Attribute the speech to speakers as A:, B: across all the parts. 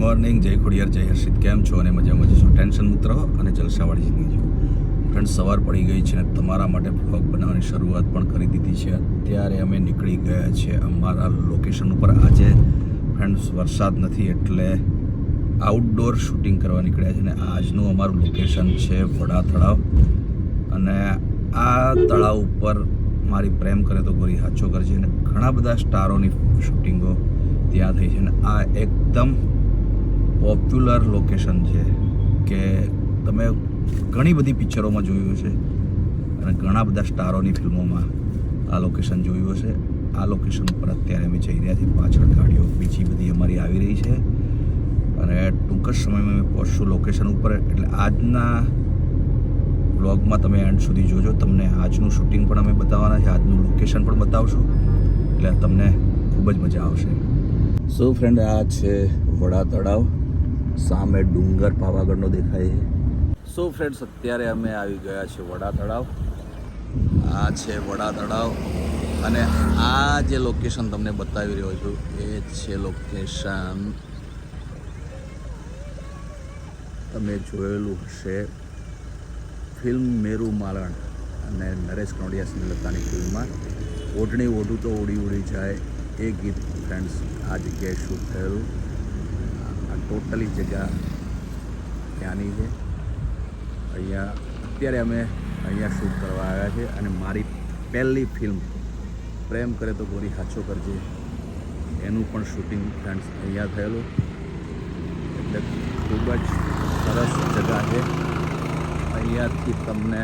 A: Morning. જય ખોડિયાર, જય હર્ષિત. કેમ છો? અને મજામાં છો? ટેન્શન મુક્ત અને જલસાવાળી જિંદગી જીવો. ફ્રેન્ડ સવાર પડી ગઈ છે અને તમારા માટે બ્લોગ બનાવવાની શરૂઆત પણ કરી દીધી છે. અત્યારે અમે નીકળી ગયા છે અમારા લોકેશન ઉપર. આજે, ફ્રેન્ડ્સ, વરસાદ નથી એટલે આઉટડોર શૂટિંગ કરવા નીકળ્યા છે અને આજનું અમારું લોકેશન છે વડા તળાવ. અને આ તળાવ ઉપર મારી પ્રેમ કરે તો ગોરી હાચો છે અને ઘણા બધા સ્ટારોની શૂટિંગો ત્યાં થઈ છે. અને આ એકદમ પોપ્યુલર લોકેશન છે કે તમે ઘણી બધી પિક્ચરોમાં જોયું છે અને ઘણા બધા સ્ટારોની ફિલ્મોમાં આ લોકેશન જોયું હશે. આ લોકેશન ઉપર અત્યારે અમે જઈ રહ્યા છીએ પાછળ ગાડીઓ. બીજી બધી અમારી આવી રહી છે. અને ટૂંક જ સમયમાં અમે પહોંચશું લોકેશન ઉપર. એટલે આજના બ્લોગમાં તમે એન્ડ સુધી જોજો. તમને આજનું શૂટિંગ પણ અમે બતાવવાના છે. આજનું લોકેશન પણ બતાવશું. એટલે તમને ખૂબ જ મજા આવશે. સો ફ્રેન્ડ આ છે વડા તળાવ. સામે ડુંગર પાવાગઢનો દેખાય છે. સો ફ્રેન્ડ્સ અત્યારે અમે આવી ગયા છે વડા તળાવ. આ છે વડા તળાવ. અને આ જે લોકેશન તમને બતાવી રહ્યો છું, એ છે લોકેશન તમે જોયેલું હશે ફિલ્મ મેરુ માલણ અને નરેશ કનોડિયા સિંહલતાની ફિલ્મમાં. ઓઢણી ઓઢું તો ઉડી ઉડી જાય. એ ગીત ફ્રેન્ડ્સ આ જગ્યાએ શૂટ થયેલું. આ ટોટલી જગ્યા ત્યાંની છે. અહીંયા અત્યારે અમે અહીંયા શૂટ કરવા આવ્યા છે અને મારી પહેલી ફિલ્મ, પ્રેમ કરે તો ગોરી હાચો કરજે, એનું પણ શૂટિંગ ફ્રેન્ડ્સ અહીંયા થયેલું. એટલે ખૂબ જ સરસ જગા છે. અહીંયાથી તમને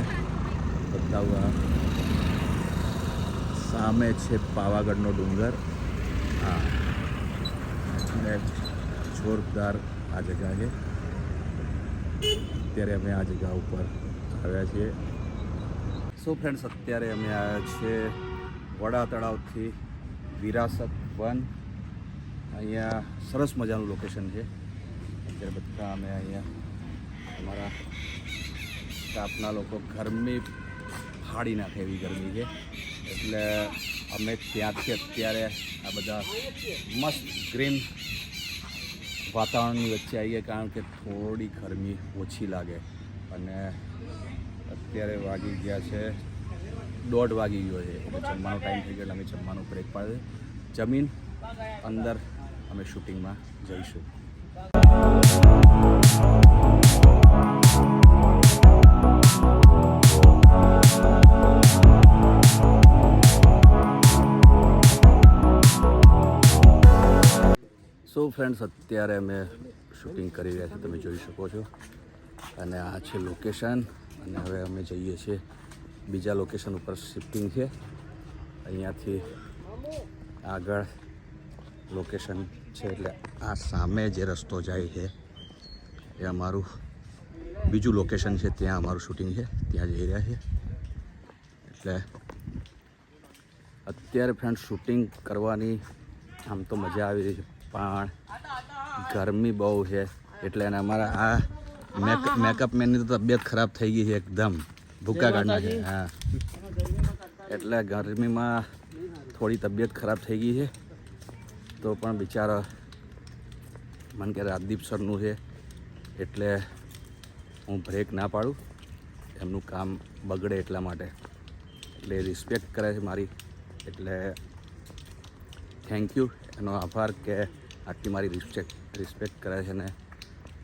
A: બતાવવા સામે છે પાવાગઢનો ડુંગર. હા. જોરદાર આ જગ્યા છે. અત્યારે અમે આ જગ્યા ઉપર આવ્યા છીએ. સો ફ્રેન્ડ્સ અત્યારે અમે આવ્યા છીએ વડા તળાવથી વિરાસત વન. અહીંયા સરસ મજાનું લોકેશન છે. અત્યારે બધા અમે અહીંયા અમારા સ્ટાફના લોકો ગરમી ફાડી નાખે એવી ગરમી છે. એટલે અમે ત્યાંથી અત્યારે આ બધા મસ્ત ગ્રીન વાતાવરણની વચ્ચે આવીએ કારણ કે થોડી ગરમી ઓછી લાગે. અને અત્યારે વાગી ગયા છે, દોઢ વાગી ગયો છે. એટલે જમવાનો ટાઈમ થઈ ગયો એટલે અમે જમવાનું બ્રેક પાડે જમીન અંદર અમે શૂટિંગમાં જઈશું. સો ફ્રેન્ડ્સ અત્યારે અમે શૂટિંગ કરી રહ્યા છીએ, તમે જોઈ શકો છો. અને આ છે લોકેશન અને હવે અમે જઈએ છીએ બીજા લોકેશન ઉપર શિફ્ટિંગ છે. અહીંયાથી આગળ લોકેશન છે, એટલે આ સામે જે રસ્તો જાય છે, એ અમારું બીજું લોકેશન છે, ત્યાં અમારું શૂટિંગ છે, ત્યાં જઈ રહ્યા છે એટલે અત્યારે ફ્રેન્ડ શૂટિંગ કરવાની આમ તો મજા આવી રહી છે. પણ ગરમી બહુ છે. એટલે અમારા આ મેક, મેકઅપ મેનની તો તબિયત ખરાબ થઈ ગઈ છે એકદમ. ભૂકા કાઢના છે હા. એટલે ગરમીમાં થોડી તબિયત ખરાબ થઈ ગઈ છે. તો પણ બિચારા, મને કે રાજદીપ સરનું છે. એટલે હું બ્રેક ના પાડું. એમનું કામ બગડે એટલા માટે. એટલે રિસ્પેક્ટ કરે છે મારી. એટલે થેન્ક યુ. એનો આભાર કે આટલી મારી રિસ્પેક્ટ રિસ્પેક્ટ કરે છે ને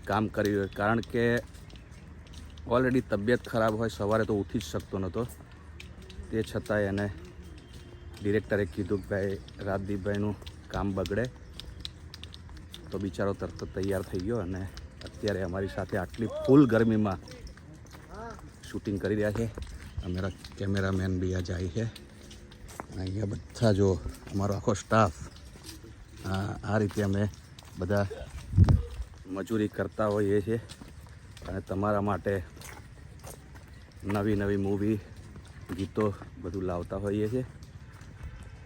A: કામ કરી રહ્યો કારણ કે ઓલરેડી તબિયત ખરાબ હોય, સવારે તો ઉઠી જ શકતો નહોતો તે છતાંય એને ડિરેક્ટરે કીધું કે ભાઈ, રાજદીપભાઈનું કામ બગડે. તો બિચારો તરત તૈયાર થઈ ગયો અને અત્યારે અમારી સાથે આટલી ફૂલ ગરમીમાં શૂટિંગ કરી રહ્યા છે. અમારા કેમેરામેન બી આ જાય છે. અહીંયા બધા જો અમારો આખો સ્ટાફ આ રીતે અમે બધા મજૂરી કરતા હોઈએ છીએ. અને તમારા માટે નવી નવી મૂવી ગીતો બધું લાવતા હોઈએ છીએ.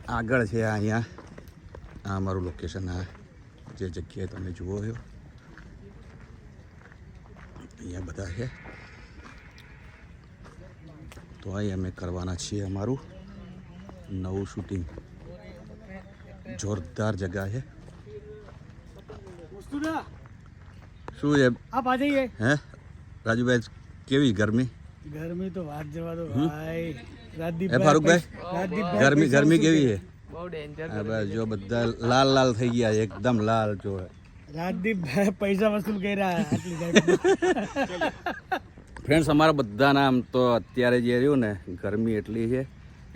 A: આગળ છે અહીંયા, આ અમારું લોકેશન આ જે જગ્યાએ તમે જુઓ છો. અહીંયા બધા છે. તો અહીં અમે કરવાના છીએ અમારું. નવું શૂટિંગ જોરદાર જગ્યા છે. શું છે?
B: આપ આ જઈએ
A: હે? રાજુભાઈ કેવી ગરમી?
B: ગરમી તો વાત જવા દો ભાઈ. રાજદીપ
A: ફારુકભાઈ ગરમી ગરમી કેવી છે?
C: બહુ ડેન્જર
A: જો બધા લાલ લાલ થઈ ગયા છે એકદમ લાલ જો
B: રાજદીપભાઈ પૈસા વસૂલ કરી રહ્યા
A: ફ્રેન્ડ્સ અમારા બધાના આમ તો અત્યારે જે રહ્યું ને ગરમી એટલી છે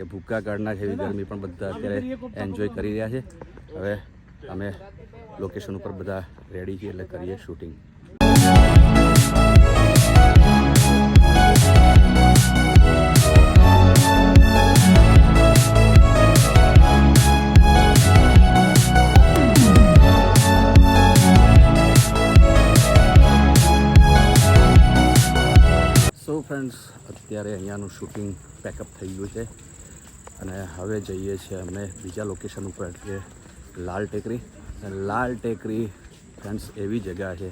A: કે ભૂક્કા કાઢના છે એવી ગરમી પણ બધા અત્યારે એન્જોય કરી રહ્યા છે. હવે અમે લોકેશન ઉપર બધા રેડી છીએ એટલે કરીએ શૂટિંગ સો ફ્રેન્ડ્સ અત્યારે અહીંયાનું શૂટિંગ પેકઅપ થઈ ગયું છે. અને હવે જઈએ છીએ અમે બીજા લોકેશન ઉપર એટલે લાલ ટેકરી. લાલ ટેકરી ફ્રેન્ડ્સ એવી જગ્યા છે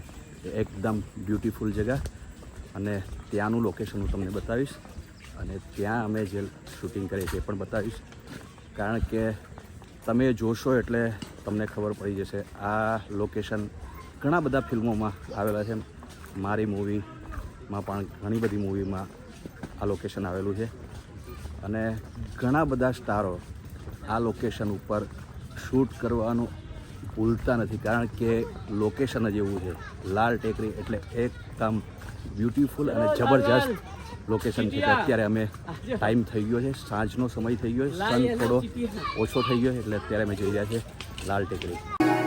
A: એકદમ બ્યુટીફુલ જગ્યા. અને ત્યાંનું લોકેશન હું તમને બતાવીશ. અને ત્યાં અમે જે શૂટિંગ કરીએ છીએ એ પણ બતાવીશ. કારણ કે તમે જોશો એટલે તમને ખબર પડી જશે, આ લોકેશન ઘણા બધા ફિલ્મોમાં આવેલા છે. મારી મૂવીમાં પણ ઘણી બધી મૂવીમાં આ લોકેશન આવેલું છે. અને ઘણા બધા સ્ટારો આ લોકેશન ઉપર શૂટ કરવાનું ભૂલતા નથી. કારણ કે લોકેશન જ એવું છે. લાલ ટેકરી એટલે એકદમ બ્યુટીફુલ અને જબરજસ્ત લોકેશન છે. અત્યારે અમે ટાઈમ થઈ ગયો છે. સાંજનો સમય થઈ ગયો છે. સન થોડો ઓછો થઈ ગયો છે. એટલે અત્યારે અમે જઈ રહ્યા છીએ લાલ ટેકરી.